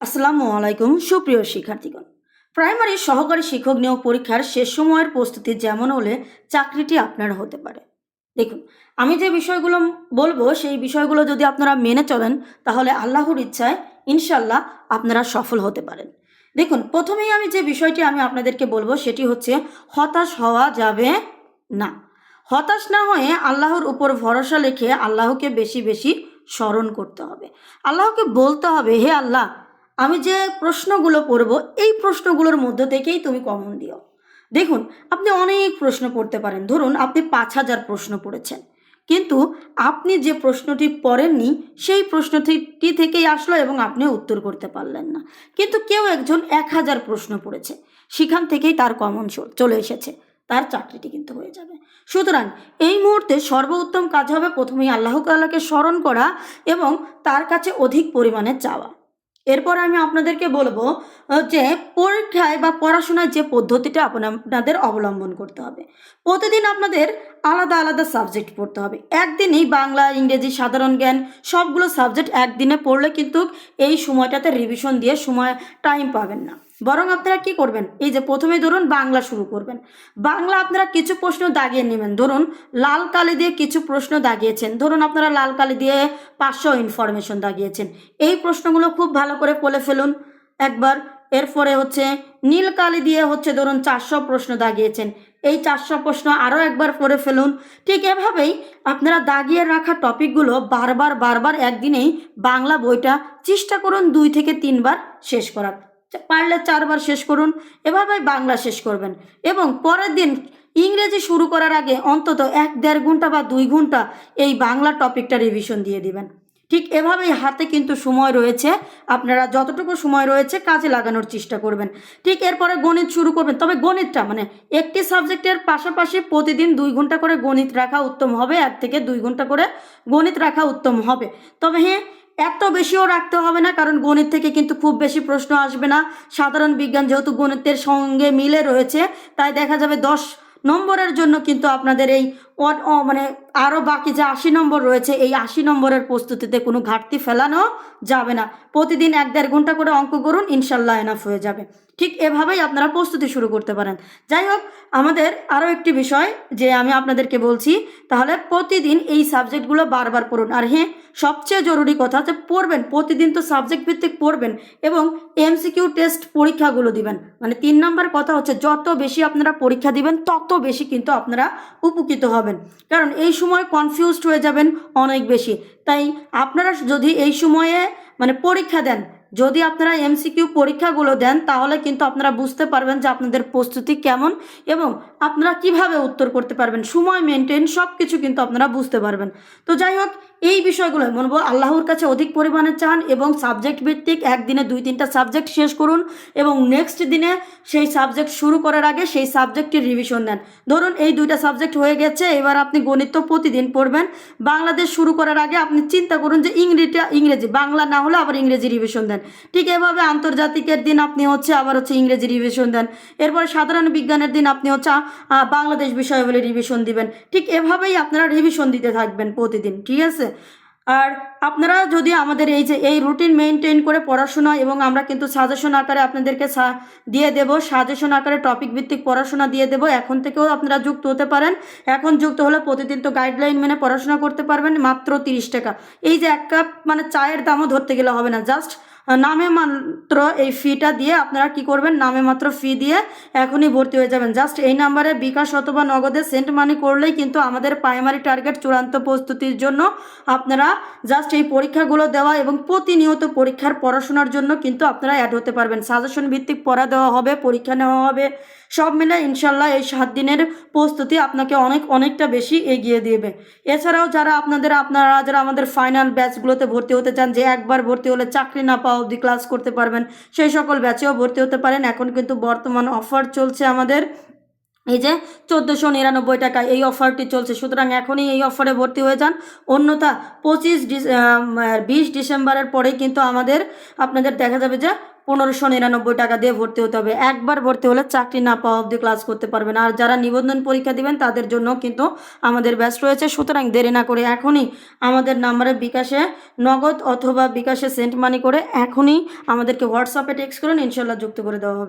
আসসালামু আলাইকুম, সুপ্রিয় শিক্ষার্থীগণ। প্রাইমারি সহকারী শিক্ষক নিয়োগ পরীক্ষার শেষ সময়ের প্রস্তুতি যেমন হলে চাকরিটি আপনার হতে পারে। দেখুন, আমি যে বিষয়গুলো বলব, সেই বিষয়গুলো যদি আপনারা মেনে চলেন, তাহলে আল্লাহর ইচ্ছায় ইনশাল্লাহ আপনারা সফল হতে পারেন। দেখুন, প্রথমেই আমি যে বিষয়টি আমি আপনাদেরকে বলব, সেটি হচ্ছে হতাশ হওয়া যাবে না। হতাশ না হয়ে আল্লাহর উপর ভরসা রেখে আল্লাহকে বেশি বেশি স্মরণ করতে হবে। আল্লাহকে বলতে হবে, হে আল্লাহ আমি যে প্রশ্নগুলো পড়ব, এই প্রশ্নগুলোর মধ্য থেকেই তুমি কমন দিও। দেখুন, আপনি অনেক প্রশ্ন পড়তে পারেন। ধরুন, আপনি পাঁচ হাজার প্রশ্ন পড়েছেন। কিন্তু আপনি যে প্রশ্নটি পড়েননি, সেই প্রশ্নটি থেকেই আসলো এবং আপনি উত্তর করতে পারলেন না। কিন্তু কেউ একজন এক হাজার প্রশ্ন পড়েছে। সেখান থেকেই তার কমন চলে এসেছে। তার চাকরিটি কিন্তু হয়ে যাবে। সুতরাং এই মুহূর্তে সর্বোত্তম কাজ হবে প্রথমেই আল্লাহ তাল্লাহকে স্মরণ করা এবং তার কাছে অধিক পরিমাণে চাওয়া। এরপর আমি আপনাদেরকে বলব যে পরীক্ষায় বা পড়াশোনায় যে পদ্ধতিটা আপনাদের অবলম্বন করতে হবে। প্রতিদিন আপনাদের আলাদা আলাদা সাবজেক্ট পড়তে হবে। একদিনই বাংলা, ইংরেজি, সাধারণ জ্ঞান সবগুলো সাবজেক্ট একদিনে পড়লে কিন্তু এই সময়টাতে রিভিশন দিয়ে সময় টাইম পাবেন না। বরং আপনারা কি করবেন? এই যে প্রথমে ধরুন বাংলা শুরু করবেন। বাংলা আপনারা কিছু প্রশ্ন দাগিয়ে নেবেন। ধরুন লাল কালি দিয়ে কিছু প্রশ্ন দাগিয়েছেন। ধরুন আপনারা লাল কালি দিয়ে পাঁচশো ইনফরমেশন দাগিয়েছেন। এই প্রশ্নগুলো খুব ভালো করে পড়ে ফেলুন। একবার এরপরে হচ্ছে নীল কালি দিয়ে হচ্ছে ধরুন চারশো প্রশ্ন দাগিয়েছেন। এই চারশো প্রশ্ন আরও একবার পড়ে ফেলুন। ঠিক এভাবেই আপনারা দাগিয়ে রাখা টপিকগুলো বারবার বারবার একদিনেই বাংলা বইটা চেষ্টা করুন দুই থেকে তিনবার শেষ করার। পারলে চারবার শেষ করুন, এভাবেই বাংলা শেষ করবেন। এবং পরের দিন ইংরেজি শুরু করার আগে অন্তত এক দেড় ঘণ্টা বা দুই ঘণ্টা এই বাংলা টপিকটা রিভিশন দিয়ে দিবেন। ঠিক এভাবেই হাতে কিন্তু সময় রয়েছে, আপনারা যতটুকু সময় রয়েছে কাজে লাগানোর চেষ্টা করবেন। ঠিক এরপরে গণিত শুরু করবেন, তবে গণিতটা মানে একটি সাবজেক্টের পাশাপাশি প্রতিদিন দুই ঘণ্টা করে গণিত রাখা উত্তম হবে, এক থেকে দুই ঘণ্টা করে গণিত রাখা উত্তম হবে। তবে হ্যাঁ এত বেশিও রাখতে হবে না, কারণ গণিত থেকে কিন্তু খুব বেশি প্রশ্ন আসবে না। সাধারণ বিজ্ঞান যেহেতু গণিতের সঙ্গে মিলে রয়েছে, তাই দেখা যাবে দশ নম্বরের জন্য কিন্তু আপনাদের এই মানে আরও বাকি যে আশি নম্বর রয়েছে, এই আশি নম্বরের প্রস্তুতিতে কোনো ঘাটতি ফেলানো যাবে না। প্রতিদিন এক দেড় ঘণ্টা করে অঙ্ক করুন, ইনশাল্লাহ এনাফ হয়ে যাবে। ঠিক এভাবেই আপনারা প্রস্তুতি শুরু করতে পারেন। যাই হোক, আমাদের আরও একটি বিষয় যে আমি আপনাদেরকে বলছি, তাহলে প্রতিদিন এই সাবজেক্টগুলো বারবার পড়ুন। আর হ্যাঁ সবচেয়ে জরুরি কথা যে পড়বেন, প্রতিদিন তো সাবজেক্ট ভিত্তিক পড়বেন এবং এমসিকিউ টেস্ট পরীক্ষাগুলো দিবেন। মানে তিন নাম্বার কথা হচ্ছে, যত বেশি আপনারা পরীক্ষা দিবেন, তত বেশি কিন্তু আপনারা উপকৃত হবেন। কারণ এই সময় কনফিউজড হয়ে যাবেন অনেক বেশি। তাই আপনারা যদি এই সময়ে মানে পরীক্ষা দেন যদি আপনারা এমসিকিউ পরীক্ষাগুলো দেন, তাহলে কিন্তু আপনারা বুঝতে পারবেন যে আপনাদের প্রস্তুতি কেমন এবং আপনারা কীভাবে উত্তর করতে পারবেন। সময় মেনটেন সব কিছু কিন্তু আপনারা বুঝতে পারবেন। তো যাই হোক, এই বিষয়গুলো বলব। আল্লাহর কাছে অধিক পরিমাণে চান এবং সাবজেক্ট ভিত্তিক একদিনে দুই তিনটা সাবজেক্ট শেষ করুন এবং নেক্সট দিনে সেই সাবজেক্ট শুরু করার আগে সেই সাবজেক্টের রিভিশন দেন ধরুন এই দুইটা সাবজেক্ট হয়ে গেছে, এবার আপনি গণিত প্রতিদিন পড়বেন। বাংলাদেশ শুরু করার আগে আপনি চিন্তা করুন যে ইংরেজিটা ইংরেজি, বাংলা না হলে আবার ইংরেজি রিভিশন দেন। ঠিক এভাবে আন্তর্জাতিকের দিন আপনি হচ্ছে আবার হচ্ছে ইংরেজি রিভিশন দেন। এরপর সাধারণ বিজ্ঞানের দিন আপনি হচ্ছে বাংলাদেশ বিষয় বলে রিভিশন দিবেন। ঠিক এভাবেই আপনারা রিভিশন দিতে থাকবেন প্রতিদিন, ঠিক আছে? আর আপনারা যদি আমাদের এই যে, এই রুটিন মেনটেন করে পড়াশোনা এবং আমরা কিন্তু সাজেশন আকারে আপনাদেরকে দিয়ে দেব সাজেশন আকারে টপিক ভিত্তিক পড়াশোনা দিয়ে দেব। এখন থেকেও আপনারা যুক্ত হতে পারেন। এখন যুক্ত হলে প্রতিদিন তো গাইডলাইন মেনে পড়াশোনা করতে পারবেন মাত্র তিরিশ টাকা। এই যে এক কাপ মানে চায়ের দামও ধরতে গেলে হবে না। জাস্ট নামে মাত্র এই ফিটা দিয়ে আপনারা কি করবেন? নামে মাত্র ফি দিয়ে এখনই ভর্তি হয়ে যাবেন। জাস্ট এই নাম্বারে বিকাশ অথবা নগদে সেন্ট মানি করলেই কিন্তু আমাদের প্রাইমারি টার্গেট চূড়ান্ত প্রস্তুতির জন্য আপনারা জাস্ট এই পরীক্ষাগুলো দেওয়া এবং প্রতিনিয়ত পরীক্ষার পড়াশোনার জন্য কিন্তু আপনারা অ্যাড হতে পারবেন। সাজেশন ভিত্তিক পড়া দেওয়া হবে, পরীক্ষা নেওয়া হবে, সব মিলে ইনশাল্লাহ এই সাত দিনের প্রস্তুতি আপনাকে অনেক, অনেকটা বেশি এগিয়ে দেবে। এছাড়াও যারা আপনাদের, আপনারা যারা আমাদের ফাইনাল ব্যাচগুলোতে ভর্তি হতে চান, যে একবার ভর্তি হলে চাকরি না পাওয়া অবধি ক্লাস করতে পারবেন। সেই সকল ব্যাচেও ভর্তি হতে পারেন। এখন কিন্তু বর্তমান অফার চলছে আমাদের। এই যে চোদ্দোশো নিরানব্বই টাকা এই অফারটি চলছে। সুতরাং এখনই এই অফারে ভর্তি হয়ে যান। অন্যথা পঁচিশ বিশ ডিসেম্বরের পরেই কিন্তু আমাদের, আপনাদের দেখা যাবে যে পনেরোশো নিরানব্বই টাকা দিয়ে ভর্তি হতে হবে। একবার ভর্তি হলে চাকরি না পাওয়া অবধি ক্লাস করতে পারবেন আর যারা নিবন্ধন পরীক্ষা দিবেন, তাদের জন্য কিন্তু আমাদের ব্যস্ত রয়েছে। সুতরাং দেরি না করে এখনই আমাদের নাম্বারে বিকাশে নগদ অথবা বিকাশে সেন্ট মানি করে এখনই আমাদেরকে হোয়াটসঅ্যাপে টেক্সট করুন। ইনশাল্লাহ যুক্ত করে দেওয়া হবে।